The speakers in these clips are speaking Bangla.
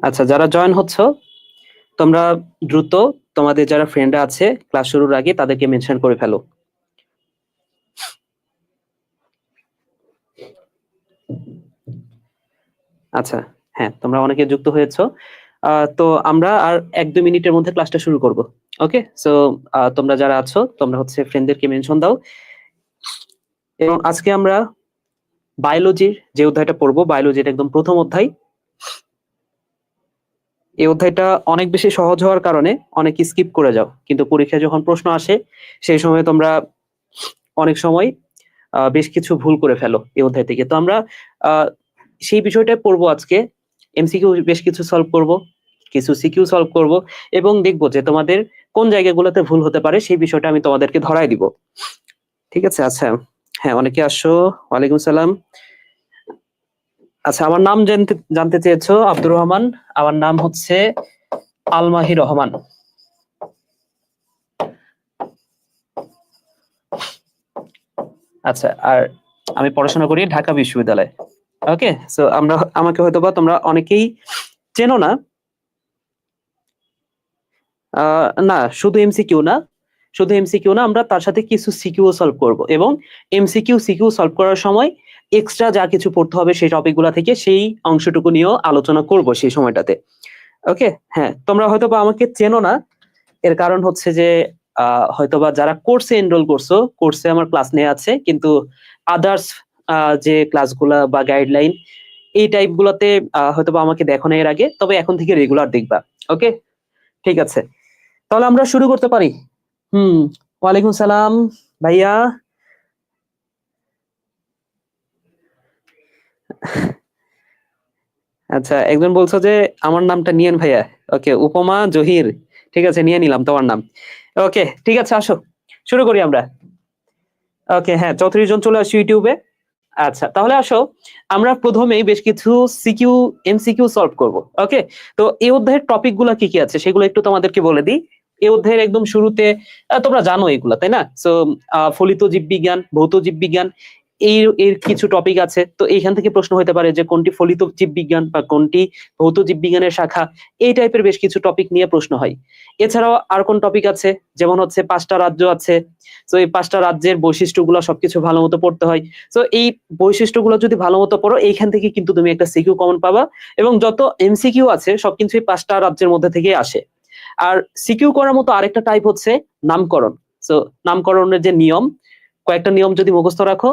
আচ্ছা যারা জয়েন হচ্ছ, তোমরা দ্রুত তোমাদের যারা ফ্রেন্ডরা আছে ক্লাস শুরুর আগে তাদেরকে মেনশন করে ফেলো। আচ্ছা হ্যাঁ তোমরা অনেকে যুক্ত হয়েছো। তো আমরা আর এক দুই মিনিটের মধ্যে ক্লাসটা শুরু করব ওকে সো তোমরা যারা আছো, তোমরা হচ্ছে ফ্রেন্ডদেরকে মেনশন দাও। এবং আজকে আমরা বায়োলজির যে অধ্যায়টা পড়ব বায়োলজির একদম প্রথম অধ্যায় এই অধ্যায়টা অনেক বেশি সহজ হওয়ার কারণে অনেকে স্কিপ করে যাও। কিন্তু পরীক্ষায় যখন প্রশ্ন আসে, সেই সময় তোমরা অনেক সময় বেশ কিছু ভুল করে ফেলো এই অধ্যায় থেকে। তো আমরা সেই বিষয়টা পড়ব আজকে। এমসিকিউ বেশ কিছু সলভ করব, কিছু সিকিউ সলভ করব এবং দেখব যে তোমাদের কোন জায়গাগুলোতে ভুল হতে পারে সেই বিষয়টা আমি তোমাদেরকে ধরাই দিব। ঠিক আছে? আচ্ছা হ্যাঁ অনেকে আসো। ওয়ালাইকুম সালাম। আচ্ছা আমার নাম জানতে জানতে চেয়েছো আব্দুর রহমান। আমার নাম হচ্ছে আলমাহি রহমান। আচ্ছা আর আমি পড়াশোনা করি ঢাকা বিশ্ববিদ্যালয়ে। ওকে সো আমরা আমাকে হয়তো বা তোমরা অনেকেই চেনো না। না, শুধু এমসিকিউ না। শুধু এমসিকিউ না, আমরা তার সাথে কিছু সিকিউ সলভ করব এবং এমসিকিউ, সিকিউ সলভ করার সময় এক্সট্রা যা কিছু পড়তে হবে সেই টপিকগুলো থেকে সেই অংশটুকু নিয়েও আলোচনা করব সেই সময়টাতে। ওকে হ্যাঁ তোমরা হয়তো বা আমাকে চেনো না। এর কারণ হচ্ছে যে হয়তোবা যারা কোর্সে এনরোল করছ কোর্সে আমার ক্লাস নেওয়া আছে কিন্তু আদার্স যে ক্লাসগুলা বা গাইডলাইন এই টাইপ গুলাতে আহ, হয়তোবা আমাকে দেখো না এর আগে তবে এখন থেকে রেগুলার দেখবা। ওকে ঠিক আছে। তাহলে আমরা শুরু করতে পারি। হুম ওয়ালাইকুম সালাম ভাইয়া। আচ্ছা একজন বলছো যে, আমার নামটা নিয়েন ভাইয়া। ওকে, উপমা জহির, ঠিক আছে, নিয়ে নিলাম তোমার নাম। ওকে, ঠিক আছে, আসো, শুরু করি আমরা। ওকে হ্যাঁ চৌত্রিশ জন চলে আসি ইউটিউবে। আচ্ছা তাহলে আসো, আমরা প্রথমেই বেশ কিছু সিকিউ এমসিকিউ সলভ করব, ওকে? তো এই অধ্যায়ের টপিকগুলা কি কি আছে, সেগুলো একটু তোমাদেরকে বলে দিই। এই অধ্যায়ের একদম শুরুতে তোমরা জানো এগুলা, তাই না? সো ফলিত জীববিজ্ঞান, ভৌত জীববিজ্ঞান এই, এর কিছু টপিক আছে। তো এইখান থেকে প্রশ্ন হতে পারে যে কোনটি ফলিত জীববিজ্ঞান বা কোনটি ভৌত জীববিজ্ঞানের শাখা? এই টাইপের বেশ কিছু টপিক নিয়ে প্রশ্ন হয়। এছাড়াও আর কোন টপিক আছে? যেমন হচ্ছে পাঁচটা রাজ্য আছে। তো এই পাঁচটা রাজ্যের বৈশিষ্ট্যগুলো সবকিছু ভালো মতো পড়তে হয়। তো এই বৈশিষ্ট্যগুলো যদি ভালো মতো পড়ো, এইখান থেকে কিন্তু তুমি একটা সিকিউ কমন পাবা এবং যত এমসিকিউ আছে সবকিছু এই পাঁচটা রাজ্যের মধ্যে থেকে আসে। আর সিকিউ করার মতো আরেকটা টাইপ হচ্ছে নামকরণ। তো নামকরণের যে নিয়ম, কয়েকটা নিয়ম যদি মুখস্থ রাখো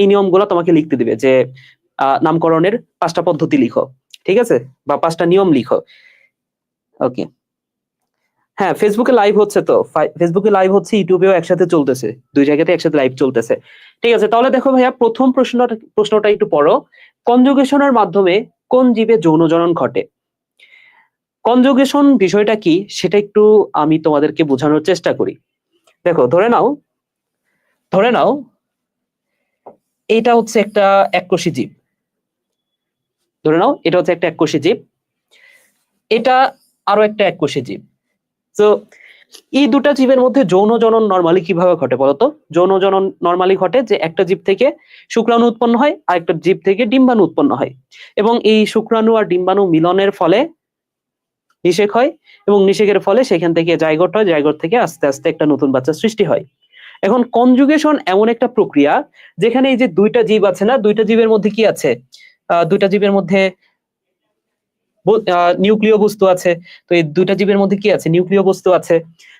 এই নিয়মগুলো তোমাকে লিখতে দিবে যে নামকরণের পাঁচটা পদ্ধতি লিখো, ঠিক আছে? বা পাঁচটা নিয়ম লিখো। ওকে হ্যাঁ ফেসবুকে লাইভ হচ্ছে তো। ফেসবুকে লাইভ হচ্ছে, ইউটিউবেও একসাথে চলতেছে। দুই জায়গাতে একসাথে লাইভ চলতেছে। ঠিক আছে, তাহলে দেখো ভাইয়া, প্রথম প্রশ্নটা প্রশ্নটা একটু পড়ো। কনজুগেশনের মাধ্যমে কোন জীবে যৌন জনন ঘটে? কনজুগেশন বিষয়টা কি? সেটা একটু আমি তোমাদেরকে বোঝানোর চেষ্টা করি। দেখো, ধরে নাও ধরে নাও এটা হচ্ছে একটা এককোষী জীব। ধরে নাও, এটা হচ্ছে একটা এককোষী জীব। এটা আরও একটা এককোষী জীব। তো এই দুটা জীবের মধ্যে যৌন জনন নর্মালি কীভাবে ঘটে বলতো? যৌন জনন নর্মালি ঘটে যে একটা জীব থেকে শুক্রাণু উৎপন্ন হয়, আর একটা জীব থেকে ডিম্বাণু উৎপন্ন হয়। এবং এই শুক্রাণু আর ডিম্বাণু মিলনের ফলে নিষেক হয় এবং নিষেকের ফলে সেখান থেকে জায়গট হয়, জায়গট থেকে আস্তে আস্তে একটা নতুন বাচ্চা সৃষ্টি হয়। এখন কনজুগেশন এমন একটা প্রক্রিয়া যেখানে এই যে দুইটা জীব আছে না, দুইটা জীবের মধ্যে কি আছে? দুইটা জীবের মধ্যে নিউক্লিয় বস্তু আছে। তো এই দুইটা জীবের মধ্যে কি আছে? নিউক্লিয় বস্তু আছে।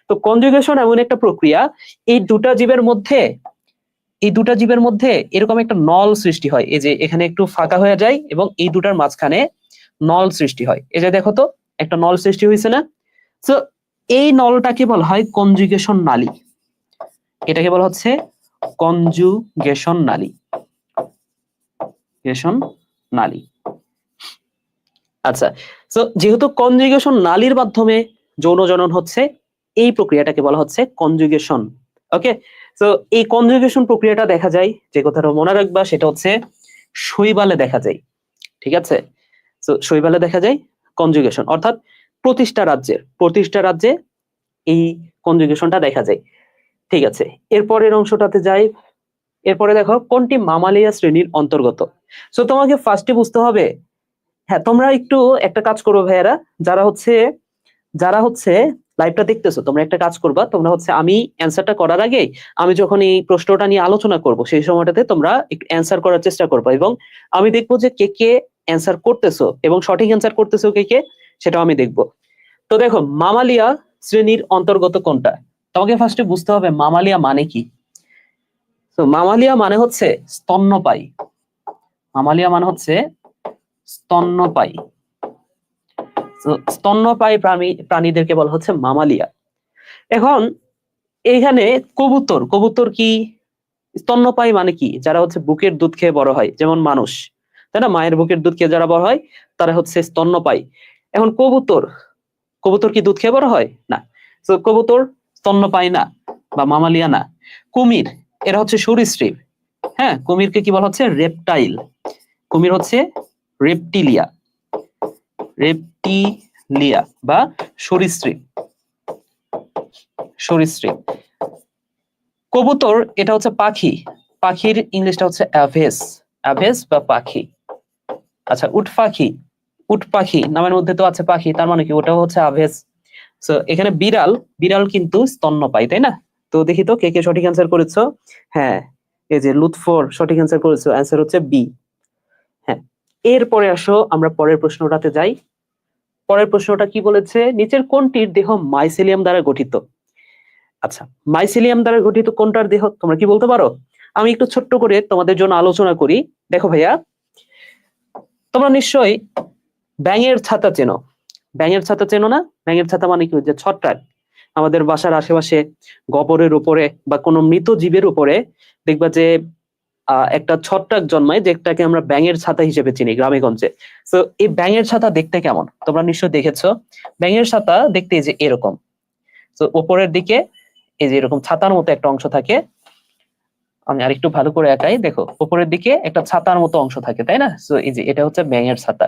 তো কনজুগেশন এমন একটা প্রক্রিয়া, এই দুটা জীবের মধ্যে, এই দুটা জীবের মধ্যে এরকম একটা নল সৃষ্টি হয়। এই যে এখানে একটু ফাঁকা হয়ে যায় এবং এই দুটার মাঝখানে নল সৃষ্টি হয়। এই যে দেখো তো, একটা নল সৃষ্টি হয়েছে না? তো এই নলটাকে বলা হয় কনজুগেশন নালী। এটাকে বলা হচ্ছে কনজুগেশন নালী। গেশন নালী। আচ্ছা তো যেহেতু কনজুগেশন নালীর মাধ্যমে যৌন জনন হচ্ছে, এই প্রক্রিয়াটাকে বলা হচ্ছে কনজুগেশন ওকে তো এই কনজুগেশন প্রক্রিয়াটা দেখা যায়, যে কথাটা মনে রাখবা, সেটা হচ্ছে শৈবালে দেখা যায়, ঠিক আছে? তো শৈবালে দেখা যায় কনজুগেশন অর্থাৎ প্রতিষ্ঠা রাজ্যের, প্রতিষ্ঠা রাজ্যে এই কনজুগেশনটা দেখা যায়। ঠিক আছে। এরপরের অংশটাতে যাই। এরপরে দেখো, কোনটি মামালিয়া শ্রেণির অন্তর্গত? সো তোমাকে ফার্স্টে বুঝতে হবে হ্যাঁ তোমরা একটু একটা কাজ করো ভাইয়ারা, যারা হচ্ছে যারা হচ্ছে লাইভটা দেখতেছো, তোমরা একটা কাজ করবা, তোমরা হচ্ছে আমি অ্যান্সারটা করার আগে আমি যখন এই প্রশ্নটা নিয়ে আলোচনা করব, সেই সময়টাতে তোমরা একটু অ্যান্সার করার চেষ্টা করবা এবং আমি দেখব যে কে কে অ্যান্সার করতেছো এবং সঠিক অ্যান্সার করতেছো কে কে, সেটাও আমি দেখব। তো দেখো, মামালিয়া শ্রেণির অন্তর্গত কোনটা? তোমাকে ফার্স্টে বুঝতে হবে, মামালিয়া মানে কি? তো মামালিয়া মানে হচ্ছে স্তন্যপায়ী। মামালিয়া মানে হচ্ছে স্তন্যপায়ী। স্তন্যপায়ী প্রাণী, প্রাণীদেরকে বলা হচ্ছে মামালিয়া। এখন, এইখানে কবুতর কবুতর কি? স্তন্যপায়ী মানে কি? যারা হচ্ছে বুকের দুধ খেয়ে বড় হয়, যেমন মানুষ। তাই না? মায়ের বুকের দুধ খেয়ে যারা বড় হয়, তারা হচ্ছে স্তন্যপায়ী। এখন কবুতর কবুতর কি দুধ খেয়ে বড় হয়? না। তো কবুতর স্তন্যপায়ী বা মামালিয়া না। কুমির, এরা হচ্ছে সরীসৃপ হ্যাঁ কুমিরকে কি বলা হচ্ছে? রেপটাইল। কুমির হচ্ছে রেপটিলিয়া। রেপটিলিয়া বা সরীসৃপ সরীসৃপ কবুতর, এটা হচ্ছে পাখি। পাখির ইংলিশটা হচ্ছে অ্যাভেস। অ্যাভেস বা পাখি। আচ্ছা উট পাখি। উট পাখি, নামের মধ্যে তো আছে পাখি, তার মানে কি? ওটাও হচ্ছে আভেস সো এখানে বিড়াল বিড়াল কিন্তু স্তন্যপায়ী তাই না? তো দেখি তো কে কে সঠিক অ্যান্সার করেছ? হ্যাঁ এই যে লুৎফর সঠিক অ্যান্সার করেছ অ্যান্সার হচ্ছে বি হ্যাঁ এরপরে আসো, আমরা পরের প্রশ্নটাতে যাই। পরের প্রশ্নটা কি বলেছে? নিচের কোনটির দেহ মাইসেলিয়াম দ্বারা গঠিত? আচ্ছা মাইসেলিয়াম দ্বারা গঠিত কোনটার দেহ? তোমরা কি বলতে পারো? আমি একটু ছোট্ট করে তোমাদের জন্য আলোচনা করি। দেখো ভাইয়া, তোমরা নিশ্চয়ই ব্যাঙের ছাতা চেনো। ব্যাঙের ছাতা চেনো না? ব্যাঙের ছাতা মানে কি? যে ছত্রাক। আমাদের বাসার আশেপাশে গোবরের উপরে বা কোনো মৃত জীবের উপরে দেখবা যে একটা ছত্রাক জন্মায় যেটাকে আমরা ব্যাঙের ছাতা হিসেবে চিনি গ্রামে গঞ্জে তো এই ব্যাঙের ছাতা দেখতে কেমন? তোমরা নিশ্চয় দেখেছ। ব্যাঙের ছাতা দেখতে এই যে এরকম। তো ওপরের দিকে এই যে এরকম ছাতার মতো একটা অংশ থাকে। আমি আরেকটু ভালো করে একাই দেখো উপরের দিকে একটা ছাতার মতো অংশ থাকে, তাই না? তো এই যে এটা হচ্ছে ব্যাঙের ছাতা।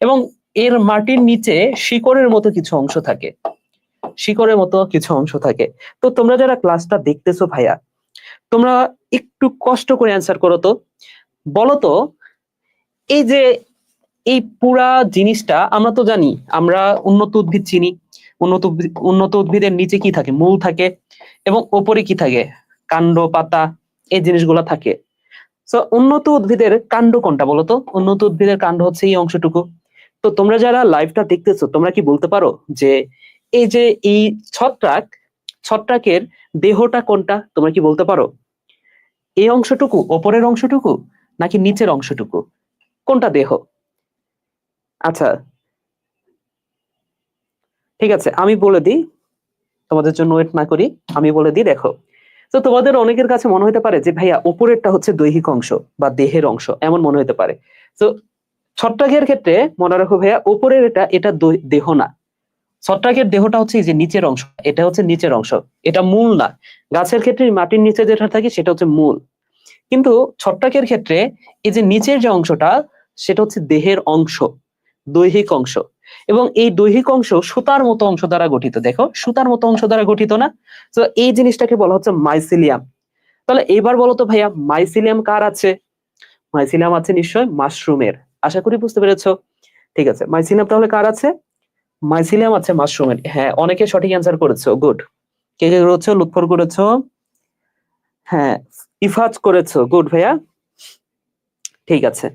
এবং এর মাটির নিচে শিকড়ের মতো কিছু অংশ থাকে। শিকড়ের মতো কিছু অংশ থাকে। তো তোমরা যারা ক্লাসটা দেখতেছো ভাইয়া, তোমরা একটু কষ্ট করে অ্যান্সার করো তো। বলো তো, এই যে এই পুরা জিনিসটা আমরা তো জানি, আমরা উন্নত উদ্ভিদ চিনি। উন্নত উন্নত উদ্ভিদের নিচে কি থাকে? মূল থাকে এবং ওপরে কি থাকে? কাণ্ড, পাতা, এই জিনিসগুলো থাকে। তো উন্নত উদ্ভিদের কাণ্ড কোনটা বলো তো? উন্নত উদ্ভিদের কাণ্ড হচ্ছে এই অংশটুকু। তো তোমরা যারা লাইভটা দেখতেছো, তোমরা কি বলতে পারো যে এই যে এই ছত্রাক, ছত্রাকের দেহটা কোনটা? তোমরা কি বলতে পারো? এই অংশটুকু, ওপরের অংশটুকু, নাকি নিচের অংশটুকু? কোনটা দেহ? আচ্ছা। ঠিক আছে, আমি বলে দিই। তোমাদের জন্য ওয়েট না করি, আমি বলে দিই, দেখো। তো তোমাদের অনেকের কাছে মনে হতে পারে যে, ভাইয়া উপরেরটা হচ্ছে দৈহিক অংশ বা দেহের অংশ। এমন মনে হতে পারে। তো ছত্রাকের ক্ষেত্রে, মনে রাখো ভাইয়া, উপরের এটা এটা দেহ না। ছত্রাকের দেহটা হচ্ছে যে নিচের অংশ, এটা হচ্ছে নিচের অংশ, এটা মূল না। গাছের ক্ষেত্রে মাটির নিচে যেটা থাকে সেটা হচ্ছে মূল। কিন্তু ছত্রাকের ক্ষেত্রে এই যে নিচের যে অংশটা, সেটা হচ্ছে দেহের অংশ, দৈহিক অংশ। এবং এই দৈহিক অংশ সুতার মতো অংশ দ্বারা গঠিত, দেখো, সুতার মতো অংশ দ্বারা গঠিত না? তো এই জিনিসটাকে বলা হচ্ছে মাইসিলিয়াম তাহলে এবার বলো তো ভাইয়া মাইসিলিয়াম কার আছে? মাইসিলিয়াম আছে নিশ্চয় মাশরুমের আশা করি বুঝতে পেরেছ। ঠিক আছে মাইসিলিয়াম তাহলে কার আছে? মাইসিলিয়াম আছে মাশরুমের হ্যাঁ অনেকে সঠিক অ্যান্সার করেছ গুড কে কে করেছ? লুৎফর করেছ। হ্যাঁ ইফাজ করেছ গুড ভাইয়া। ঠিক আছে।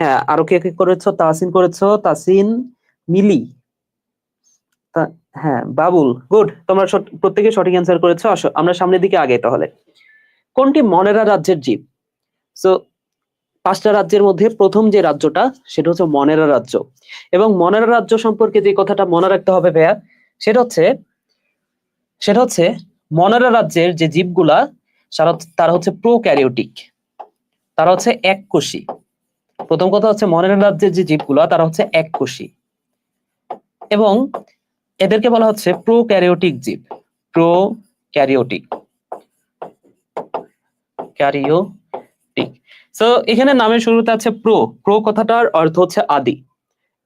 হ্যাঁ আরও কে কে করেছ? তাসিন করেছ তাসিন মিলি। হ্যাঁ বাবুল গুড তোমরা প্রত্যেকে সঠিক অ্যান্সার করেছ। আসো, আমরা সামনের দিকে আগে তাহলে। কোনটি মনেরা রাজ্যের জীব? সো পাঁচটা রাজ্যের মধ্যে প্রথম যে রাজ্যটা, সেটা হচ্ছে মনেরা রাজ্য। এবং মনেরা রাজ্য সম্পর্কে যে কথাটা মনে রাখতে হবে ভাইয়া, সেটা হচ্ছে সেটা হচ্ছে মনেরা রাজ্যের যে জীবগুলা, তারা হচ্ছে প্রোক্যারিওটিক তারা হচ্ছে এককোষী। প্রথম কথা হচ্ছে মনের রাজ্যের যে জীবগুলা, তারা হচ্ছে এককোষী। এবং এদেরকে বলা হচ্ছে প্রো ক্যারিওটিক জীব। প্রো ক্যারিওটিক ক্যারিওটিক সো এখানে নামের শুরুতে আছে প্রো। প্রো কথাটার অর্থ হচ্ছে আদি।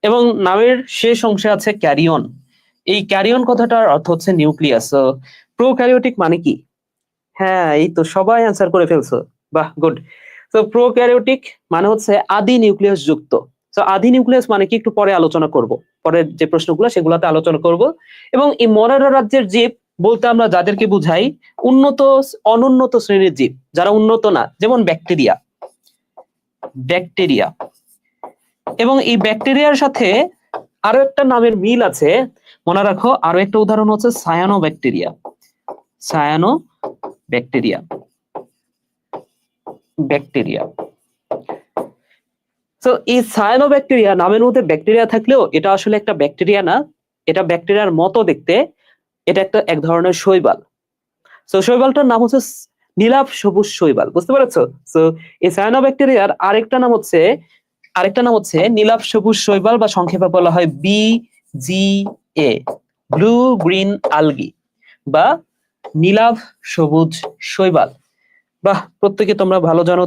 এবং নামের শেষ অংশে আছে ক্যারিয়ন। এই ক্যারিয়ন কথাটার অর্থ হচ্ছে নিউক্লিয়াস। প্রো ক্যারিওটিক মানে কি? হ্যাঁ এই তো সবাই অ্যান্সার করে ফেলছো। বাহ গুড তো প্রো ক্যারিওটিক মানে হচ্ছে আদি নিউক্লিয়াস যুক্ত। তো আদি নিউক্লিয়াস মানে কি? একটু পরে আলোচনা করব। পরের যে প্রশ্নগুলো, সেগুলোতে আলোচনা করব। এবং এই মরারা রাজ্যের জীব বলতে আমরা যাদেরকে বুঝাই, উন্নত, অনুন্নত শ্রেণির জীব, যারা উন্নত না, যেমন ব্যাকটেরিয়া। ব্যাকটেরিয়া। এবং এই ব্যাকটেরিয়ার সাথে আরও একটা নামের মিল আছে। মনে রাখো, আরও একটা উদাহরণ হচ্ছে cyanobacteria cyanobacteria. Bacteria তো এই সায়ানো ব্যাকটেরিয়া নামের মধ্যে ব্যাকটেরিয়া থাকলেও এটা আসলে একটা ব্যাকটেরিয়া না। এটা ব্যাকটেরিয়ার মতো দেখতে। এটা একটা এক ধরনের শৈবাল। তো শৈবালটার নাম হচ্ছে নীলাভ সবুজ শৈবাল, বুঝতে পারছ? তো এই সায়ানো ব্যাকটেরিয়ার আরেকটা নাম হচ্ছে, আরেকটা নাম হচ্ছে নীলাভ সবুজ শৈবাল বা সংক্ষেপে বলা হয় B G A blue green algae বা নীলাভ সবুজ শৈবাল। বাহ, প্রত্যেকে তোমরা ভালো জানো।